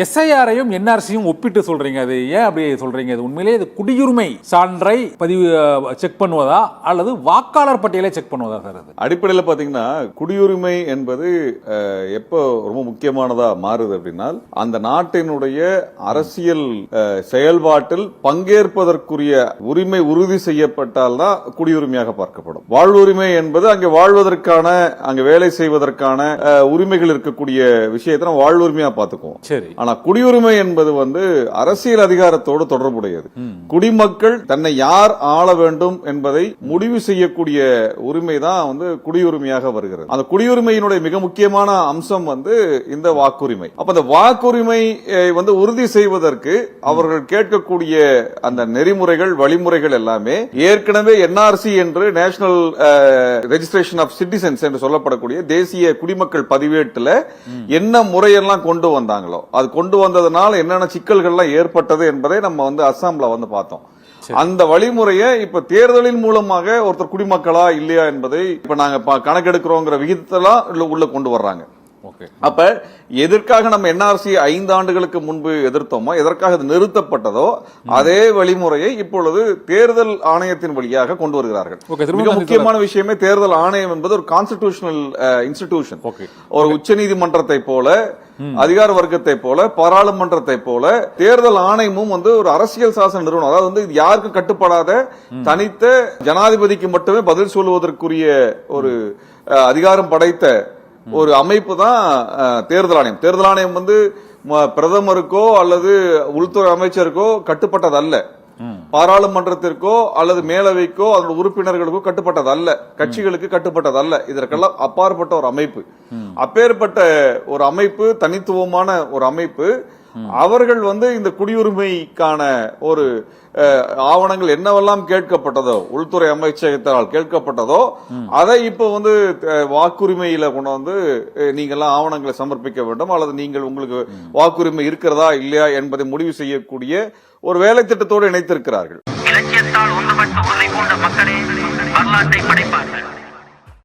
எஸ்ஐஆரையும் என்ஆர்சியும் ஒப்பிட்டு சொல்றீங்க. அது ஏன் அப்படி சொல்றீங்க? இது உண்மையிலேயே இது குடியுரிமை சான்றை பதிவு செக் பண்ணுவதா? அல்லது வாக்காளர் பட்டியலை செக் பண்ணுவதா சார் அது? அடிப்படையில் பார்த்தீங்கன்னா குடியுரிமை என்பது எப்போ ரொம்ப முக்கியமானதா மாறுது அப்படின்னா அந்த நாட்டினுடைய அரசியல் செயல்பாட்டில் பங்கேற்பதற்குரிய உரிமை உறுதி செய்யப்பட்டால் தான் குடியுரிமையாக பார்க்கப்படும். வாழ்வுரிமை என்பது அங்கே வாழ்வதற்கான அங்கே வேலை செய்வதற்கான உரிமைகள் இருக்கக்கூடிய விஷயத்தை நம்ம வாழ்வுரிமையா பார்த்துக்குவோம். சரி. ஆனா குடியுரிமை என்பது வந்து அரசியல் அதிகாரத்தோடு தொடர்புடையது. குடிமக்கள் தன்னை யார் ஆள வேண்டும் என்பதை முடிவு செய்யக்கூடிய உரிமை தான் வந்து குடியுரிமையாக வருகிறது. அந்த குடியுரிமையினுடைய மிக முக்கியமான அம்சம் வந்து இந்த வாக்குரிமை. அப்ப அந்த வாக்குரிமை வந்து உறுதி செய்வதற்கு அவர்கள் கேட்கக்கூடிய அந்த நெறிமுறைகள் வழிமுறைகள் எல்லாமே ஏற்கனவே என்ஆர்சி என்று நேஷனல் ரெஜிஸ்ட்ரேஷன் ஆஃப் சிட்டிசன்ஸ் என்று சொல்லப்படக்கூடிய தேசிய குடிமக்கள் பதிவேட்டுல என்ன முறையெல்லாம் கொண்டு வந்தாங்களோ அது கொண்டு வந்ததுனால என்னென்ன சிக்கல்கள்லாம் ஏற்பட்டது என்பதை நம்ம வந்து அஸ்ஸாம்ல வந்து பார்த்தோம். அந்த வழிமுறையை இப்ப தேர்தலின் மூலமாக ஒருத்தர் குடிமக்களா இல்லையா என்பதை இப்ப நாங்க கணக்கெடுக்கிறோங்கிற விகிதத்தெல்லாம் உள்ள- கொண்டு வர்றாங்க. அப்ப எதற்காக நம்ம என்ஆர்சி ஐந்து ஆண்டுகளுக்கு முன்பு எதிர்த்தோமோ எதற்காக அது நிறுத்தப்பட்டதோ அதே வழிமுறையை இப்பொழுது தேர்தல் ஆணையத்தின் வழியாக கொண்டு வருகிறார்கள். மிக முக்கியமான விஷயமே தேர்தல் ஆணையம் என்பது ஒரு கான்ஸ்டிடியூஷனல் இன்ஸ்டிடியூஷன் Okay. ஒரு உச்சநீதிமன்றத்தை போல அதிகார வர்க்கத்தை போல பாராளுமன்றத்தை போல தேர்தல் ஆணையமும் வந்து ஒரு அரசியல் சாசன நிறுவனம். அதாவது வந்து யாருக்கும் கட்டுப்படாத தனித்த ஜனாதிபதிக்கு மட்டுமே பதில் சொல்லுவதற்குரிய ஒரு அஹ், அதிகாரம் படைத்த ஒரு அமைப்பு தான் தேர்தல் ஆணையம். தேர்தல் ஆணையம் வந்து பிரதமருக்கோ அல்லது உள்துறை அமைச்சருக்கோ கட்டுப்பட்டது அல்ல பாராளுமன்றத்திற்கோ அல்லது மேலவைக்கோ அதோட உறுப்பினர்களுக்கோ கட்டுப்பட்டது அல்ல கட்சிகளுக்கு கட்டுப்பட்டது அல்ல இதற்கெல்லாம் அப்பாற்பட்ட ஒரு அமைப்பு. அப்பேற்பட்ட ஒரு அமைப்பு தனித்துவமான ஒரு அமைப்பு அவர்கள் வந்து இந்த குடியுரிமைக்கான ஒரு ஆவணங்கள் என்னவெல்லாம் கேட்கப்பட்டதோ உள்துறை அமைச்சகத்தால் கேட்கப்பட்டதோ அதை இப்போ வந்து வாக்குரிமையில கொண்டு வந்து அஹ், நீங்கெல்லாம் ஆவணங்களை சமர்ப்பிக்க வேண்டும் அல்லது நீங்கள் உங்களுக்கு வாக்குரிமை இருக்கிறதா இல்லையா என்பதை முடிவு செய்யக்கூடிய ஒரு வேலை திட்டத்தோடு இணைத்திருக்கிறார்கள். இலக்கியத்தால் ஒன்றுபட்டு உறுதி பூண்ட மக்களே வரலாற்றை படைப்பார்கள்.